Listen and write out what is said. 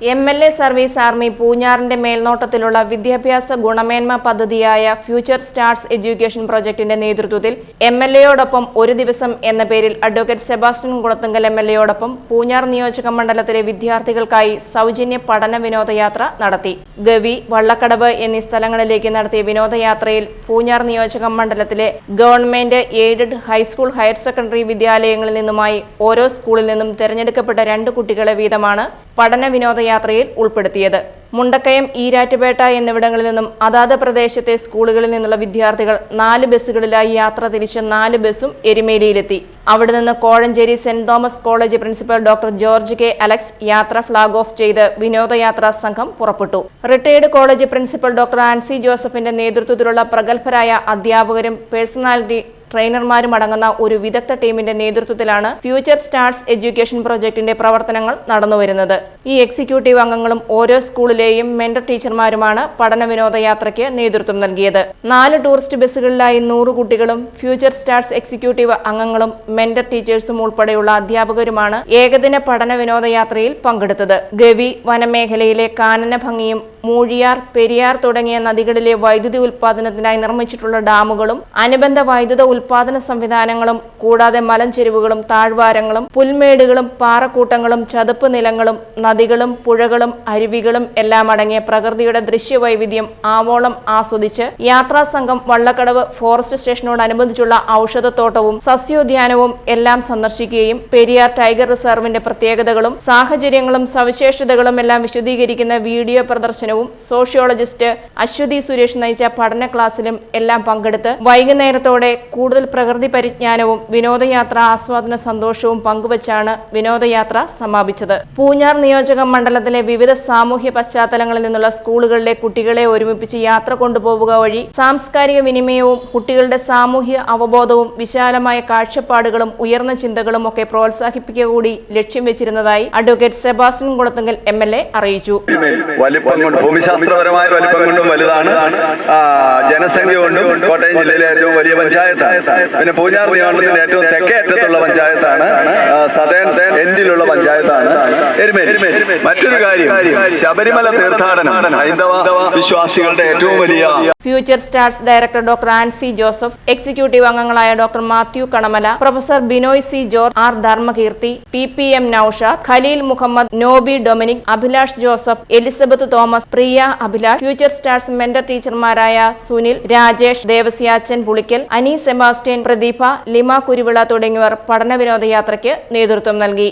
M L A service army പൂഞ്ഞാറിന്റെ മേൽനോട്ടത്തിലുള്ള വിദ്യാഭ്യാസ ഗുണമേന്മ പദ്ധതിയായ ഫ്യൂച്ചർ സ്റ്റാർസ് എഡ്യൂക്കേഷൻ പ്രൊജക്ടിന്റെ നേതൃത്വത്തിൽ എം എൽ എയോടൊപ്പം ഒരു ദിവസം എന്ന പേരിൽ advocate Sebastian Kulathunkal M L എയോടൊപ്പം Poonjar നിയോജക മണ്ഡലത്തിലെ വിദ്യാർത്ഥികൾക്കായി സൗജന്യ പഠന വിനോദയാത്ര നടത്തി. ഗവി വള്ളക്കടവ് എന്നീ സ്ഥലങ്ങളിലേക്ക് നടത്തിയ വിനോദയാത്രയിൽ പൂഞ്ഞാർ നിയോജക മണ്ഡലത്തിലെ government aided high school higher secondary വിദ്യാലയങ്ങളിൽ നിന്നുമായി ഓരോ സ്കൂളിൽ നിന്നും തെരഞ്ഞെടുക്കപ്പെട്ട രണ്ട് കുട്ടികളെ വീതമാണ് പഠന വിനോദയാത്രയിൽ ഉൾപ്പെടുത്തിയത്. മുണ്ടക്കയം ഈരാറ്റുപേട്ട എന്നിവിടങ്ങളിൽ നിന്നും അതാത് പ്രദേശത്തെ സ്കൂളുകളിൽ നിന്നുള്ള വിദ്യാർത്ഥികൾ നാല് ബസ്സുകളിലായി യാത്ര തിരിച്ച് നാല് ബസ്സും എരുമേലിയിലെത്തി. അവിടെ നിന്ന് Kozhencherry saint Thomas college principal doctor George K Alex യാത്ര ഫ്ളാഗ് ഓഫ് ചെയ്ത് വിനോദയാത്രാ സംഘം പുറപ്പെട്ടു. Retired college principal doctor Ancy ജോസഫിന്റെ നേതൃത്വത്തിലുള്ള പ്രഗത്ഭരായ അധ്യാപകരും പേഴ്സണാലിറ്റി ട്രെയിനർമാരും അടങ്ങുന്ന ഒരു വിദഗ്ധ ടീമിന്റെ നേതൃത്വത്തിലാണ് ഫ്യൂച്ചർ സ്റ്റാർട്സ് എഡ്യൂക്കേഷൻ പ്രോജക്ടിന്റെ പ്രവർത്തനങ്ങൾ നടന്നുവരുന്നത്. ഈ എക്സിക്യൂട്ടീവ് അംഗങ്ങളും ഓരോ സ്കൂളിലെയും മെന്റർ ടീച്ചർമാരുമാണ് പഠന വിനോദയാത്രയ്ക്ക് നേതൃത്വം നൽകിയത്. നാല് ടൂറിസ്റ്റ് ബസ്സുകളിലായി നൂറ് കുട്ടികളും ഫ്യൂച്ചർ സ്റ്റാർസ് എക്സിക്യൂട്ടീവ് അംഗങ്ങളും മെന്റർ ടീച്ചേഴ്സും ഉൾപ്പെടെയുള്ള അധ്യാപകരുമാണ് ഏകദിന പഠന വിനോദയാത്രയിൽ പങ്കെടുത്തത്. ഗവി വനമേഖലയിലെ കാനന ഭംഗിയും മൂഴിയാർ പെരിയാർ തുടങ്ങിയ നദികളിലെ വൈദ്യുതി ഉൽപാദനത്തിനായി നിർമ്മിച്ചിട്ടുള്ള ഡാമുകളും അനുബന്ധ വൈദ്യുത ഉൽപാദന സംവിധാനങ്ങളും കൂടാതെ മലഞ്ചെരിവുകളും താഴ്വാരങ്ങളും പുൽമേടുകളും പാറക്കൂട്ടങ്ങളും ചതുപ്പ് നിലങ്ങളും നദികളും പുഴകളും അരുവികളും എല്ലാം അടങ്ങിയ പ്രകൃതിയുടെ ദൃശ്യവൈവിധ്യം ആവോളം ആസ്വദിച്ച് യാത്രാ സംഘം വള്ളക്കടവ് ഫോറസ്റ്റ് സ്റ്റേഷനോടനുബന്ധിച്ചുള്ള ഔഷധത്തോട്ടവും സസ്യോദ്യാനവും എല്ലാം സന്ദർശിക്കുകയും പെരിയാർ ടൈഗർ റിസർവിന്റെ പ്രത്യേകതകളും സാഹചര്യങ്ങളും സവിശേഷതകളും എല്ലാം വിശദീകരിക്കുന്ന വീഡിയോ പ്രദർശനവും സോഷ്യോളജിസ്റ്റ് അശ്വതി സുരേഷ് നയിച്ച പഠന ക്ലാസ്സിലും എല്ലാം പങ്കെടുത്ത് വൈകുന്നേരത്തോടെ കൂടുതൽ പ്രകൃതി പരിജ്ഞാനവും വിനോദയാത്ര ആസ്വാദന സന്തോഷവും പങ്കുവച്ചാണ് വിനോദയാത്ര സമാപിച്ചത്. പൂഞ്ഞാർ നിയോജക മണ്ഡലത്തിലെ വിവിധ സാമൂഹ്യ പശ്ചാത്തലങ്ങളിൽ നിന്നുള്ള സ്കൂളുകളിലെ കുട്ടികളെ ഒരുമിപ്പിച്ച് യാത്ര കൊണ്ടുപോവുക വഴി സാംസ്കാരിക വിനിമയവും കുട്ടികളുടെ സാമൂഹ്യ അവബോധവും വിശാലമായ കാഴ്ചപ്പാടുകളും ഉയർന്ന ചിന്തകളും ഒക്കെ പ്രോത്സാഹിപ്പിക്കുക കൂടി ലക്ഷ്യം വെച്ചിരുന്നതായി advocate Sebastian Kulathunkal M L A അറിയിച്ചു. ഭൂമിശാസ്ത്രപരമായ വലിപ്പം കൊണ്ടും വലുതാണ്. ജനസംഖ്യ കൊണ്ടും കോട്ടയം ജില്ലയിലെ ഏറ്റവും വലിയ പഞ്ചായത്താണ്. പിന്നെ പൂഞ്ഞാർ നിയമത്തിന്റെ ഏറ്റവും തെക്കേ അറ്റത്തുള്ള പഞ്ചായത്താണ്. ആ, സതേൺ എൻഡിലുള്ള പഞ്ചായത്താണ്? എരുമേലി. മറ്റൊരു കാര്യം ശബരിമല തീർത്ഥാടനം. ഹൈന്ദവ വിശ്വാസികളുടെ ഏറ്റവും വലിയ future stars director doctor Ancy Joseph executive അംഗങ്ങളായ doctor Mathew Kanamala professor Binoy C George R Dharmakeerthi P P M Noushad Khaleel Muhammad Noby Dominic Abhilash Joseph Elizabeth Thomas Priya Abhilash future stars mentor ടീച്ചർമാരായ Sunil Rajesh Devasyachan Pulickal Ani Sebastian Pradeepa Lima Kuruvila തുടങ്ങിയവർ പഠന വിനോദയാത്രയ്ക്ക് നേതൃത്വം നൽകി